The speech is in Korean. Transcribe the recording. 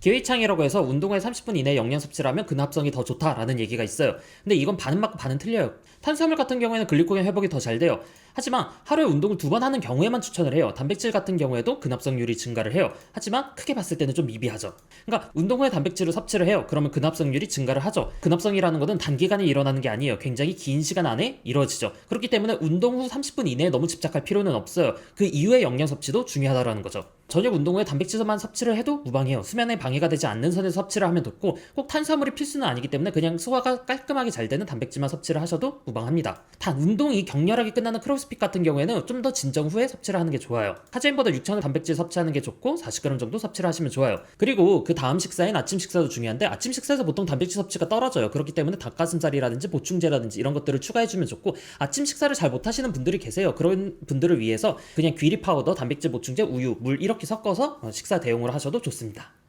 기회창이라고 해서 운동 후에 30분 이내 영양 섭취를 하면 근합성이 더 좋다라는 얘기가 있어요. 근데 이건 반은 맞고 반은 틀려요. 탄수화물 같은 경우에는 글리코겐 회복이 더 잘 돼요. 하지만 하루에 운동을 두 번 하는 경우에만 추천을 해요. 단백질 같은 경우에도 근합성률이 증가를 해요. 하지만 크게 봤을 때는 좀 미비하죠. 그러니까 운동 후에 단백질을 섭취를 해요. 그러면 근합성률이 증가를 하죠. 근합성이라는 것은 단기간에 일어나는 게 아니에요. 굉장히 긴 시간 안에 이루어지죠. 그렇기 때문에 운동 후 30분 이내에 너무 집착할 필요는 없어요. 그 이후의 영양 섭취도 중요하다라는 거죠. 저녁 운동 후에 단백질만 섭취를 해도 무방해요. 수면에 방해가 되지 않는 선에서 섭취를 하면 좋고 꼭 탄수화물이 필수는 아니기 때문에 그냥 소화가 깔끔하게 잘 되는 단백질만 섭취를 하셔도 무방합니다. 단 운동이 격렬하게 끝나는 크로스핏 같은 경우에는 좀 더 진정 후에 섭취를 하는 게 좋아요. 카제인보다 6,000을 단백질 섭취하는 게 좋고 40g 정도 섭취를 하시면 좋아요. 그리고 그 다음 식사인 아침 식사도 중요한데 아침 식사에서 보통 단백질 섭취가 떨어져요. 그렇기 때문에 닭가슴살이라든지 보충제라든지 이런 것들을 추가해주면 좋고 아침 식사를 잘 못하시는 분들이 계세요. 그런 분들을 위해서 그냥 귀리 파우더, 단백질 보충제, 우유, 물 이렇게 섞어서 어, 식사 대용으로 하셔도 좋습니다.